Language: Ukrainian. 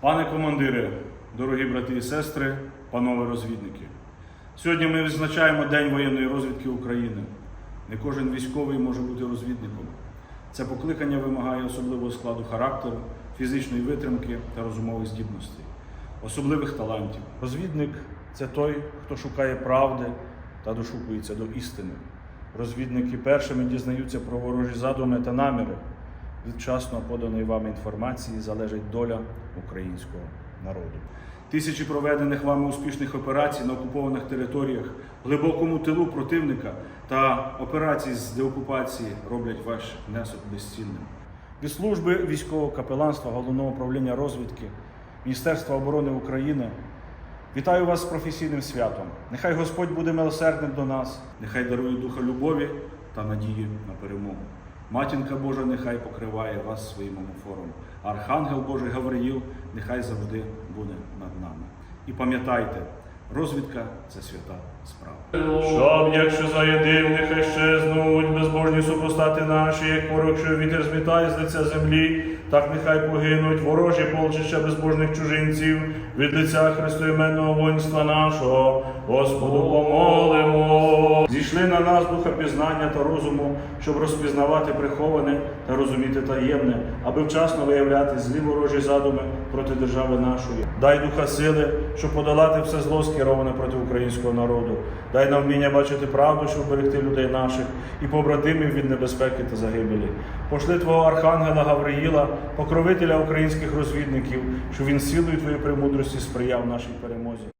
Пане командире, дорогі брати і сестри, панове розвідники. Сьогодні ми відзначаємо День воєнної розвідки України. Не кожен військовий може бути розвідником. Це покликання вимагає особливого складу характеру, фізичної витримки та розумових здібностей, особливих талантів. Розвідник це той, хто шукає правди та дошукується до істини. Розвідники першими дізнаються про ворожі задуми та наміри. Від вчасно поданої вам інформації залежить доля українського народу. Тисячі проведених вами успішних операцій на окупованих територіях, глибокому тилу противника та операцій з деокупації роблять ваш внесок безцінним. Від служби військового капеланства Головного управління розвідки Міністерства оборони України вітаю вас з професійним святом. Нехай Господь буде милосердним до нас, нехай дарує духа любові та надії на перемогу. Матінка Божа нехай покриває вас своїм омофором. Архангел Божий Гавриїл нехай завжди буде над нами. І пам'ятайте, розвідка це свята справа. Щоб, якщо заєдив, нехай щезнуть безбожні супостати наші, як порох, що вітер змітає з лиця землі, так нехай погинуть ворожі полчища безбожних чужинців від лиця христоіменного воїнства нашого. Господу помолимо. Зійшли на нас духа пізнання та розуму, щоб розпізнавати приховане та розуміти таємне, аби вчасно виявляти злі ворожі задуми проти держави нашої. Дай духа сили, щоб подолати все зло скероване проти українського народу. Дай нам вміння бачити правду, щоб берегти людей наших і побратимів від небезпеки та загибелі. Пошли Твого архангела Гавриїла, покровителя українських розвідників, щоб він силою Твоєї премудрості сприяв нашій перемозі.